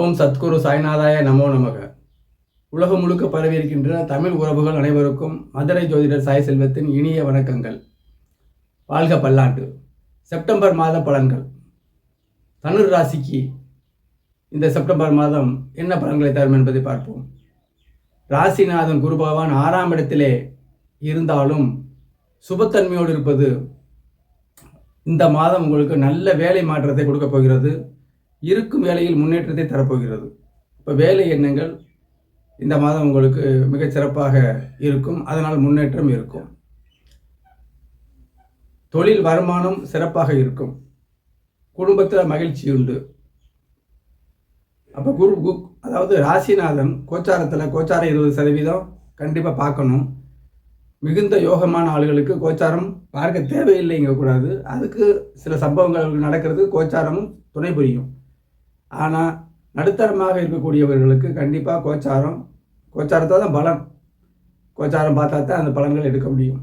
ஓம் சத்குரு சாய்நாதாய நமோ நமக. உலகம் முழுக்க பரவி இருக்கின்ற தமிழ் உறவுகள் அனைவருக்கும் மதுரை ஜோதிடர் சாய் செல்வத்தின் இனிய வணக்கங்கள். வாழ்க பல்லாண்டு. செப்டம்பர் மாத பலன்கள். தனுர் ராசிக்கு இந்த செப்டம்பர் மாதம் என்ன பலன்களை தரும் என்பதை பார்ப்போம். ராசிநாதன் குரு பகவான் ஆறாம் இடத்திலே இருந்தாலும் சுபத்தன்மையோடு இருப்பது இந்த மாதம் உங்களுக்கு நல்ல வேலை மாற்றத்தை கொடுக்கப் போகிறது. இருக்கும் வேலையில் முன்னேற்றத்தை தரப்போகிறது. இப்போ வேலை எண்ணங்கள் இந்த மாதம் உங்களுக்கு மிகச்சிறப்பாக இருக்கும். அதனால் முன்னேற்றம் இருக்கும். தொழில் வருமானம் சிறப்பாக இருக்கும். குடும்பத்தில் மகிழ்ச்சி உண்டு. அப்போ குரு குக் அதாவது ராசிநாதன் கோச்சாரத்தில் கோச்சாரம் இருபது சதவீதம் கண்டிப்பாக பார்க்கணும். மிகுந்த யோகமான ஆளுகளுக்கு கோச்சாரம் பார்க்க தேவையில்லைங்க கூடாது அதுக்கு சில சம்பவங்கள் நடக்கிறது. கோச்சாரமும் துணை புரியும். ஆனால் நடுத்தரமாக இருக்கக்கூடியவர்களுக்கு கண்டிப்பாக கோச்சாரம் கோச்சாரத்தை தான் பலம். கோச்சாரம் பார்த்தா தான் அந்த பலன்கள் எடுக்க முடியும்.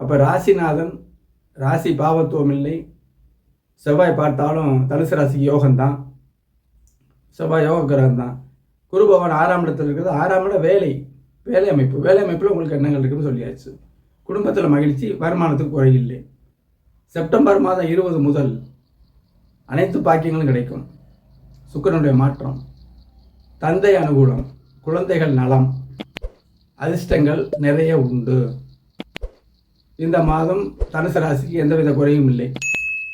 அப்போ ராசிநாதன் ராசி பாவத்துவம் இல்லை. செவ்வாய் பார்த்தாலும் தனுசு ராசிக்கு யோகம்தான் செவ்வாய் யோக கிரகம் தான். குரு பகவான் ஆறாம் இடத்துல இருக்கிறது. ஆறாம் இடம் வேலை வேலை அமைப்பு. வேலை அமைப்பில் உங்களுக்கு எண்ணங்கள் இருக்குன்னு சொல்லியாச்சு. குடும்பத்தில் மகிழ்ச்சி வருமானத்துக்கு குறையில்லை. செப்டம்பர் மாதம் இருபது முதல் அனைத்து பாக்கியங்களும் கிடைக்கும். சுக்கரனுடைய மாற்றம் தந்தை அனுகூலம் குழந்தைகள் நலம் அதிர்ஷ்டங்கள் நிறைய உண்டு. இந்த மாதம் தனுசு ராசிக்கு எந்தவித குறையும் இல்லை.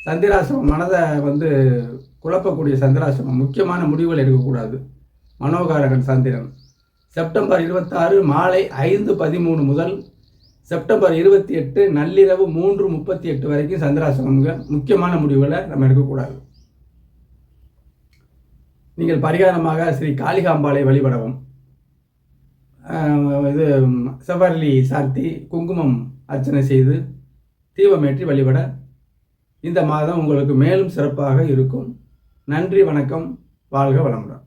சந்திராசிரமம் மனதை வந்து குழப்பக்கூடிய சந்திராசிரமம் முக்கியமான முடிவுகள் எடுக்கக்கூடாது. மனோகாரகன் சந்திரன். செப்டம்பர் இருபத்தாறு மாலை ஐந்து பதிமூணு முதல் செப்டம்பர் இருபத்தி எட்டு நள்ளிரவு மூன்று முப்பத்தி எட்டு வரைக்கும் சந்திராசிரமங்க முக்கியமான முடிவுகளை நம்ம எடுக்கக்கூடாது. நீங்கள் பரிகாரமாக ஸ்ரீ காளிகாம்பாளை வழிபடவும். இது செவ்வரளி சார்த்தி குங்குமம் அர்ச்சனை செய்து தீபமேற்றி வழிபட இந்த மாதம் உங்களுக்கு மேலும் சிறப்பாக இருக்கும். நன்றி வணக்கம் வாழ்க வளமுடன்.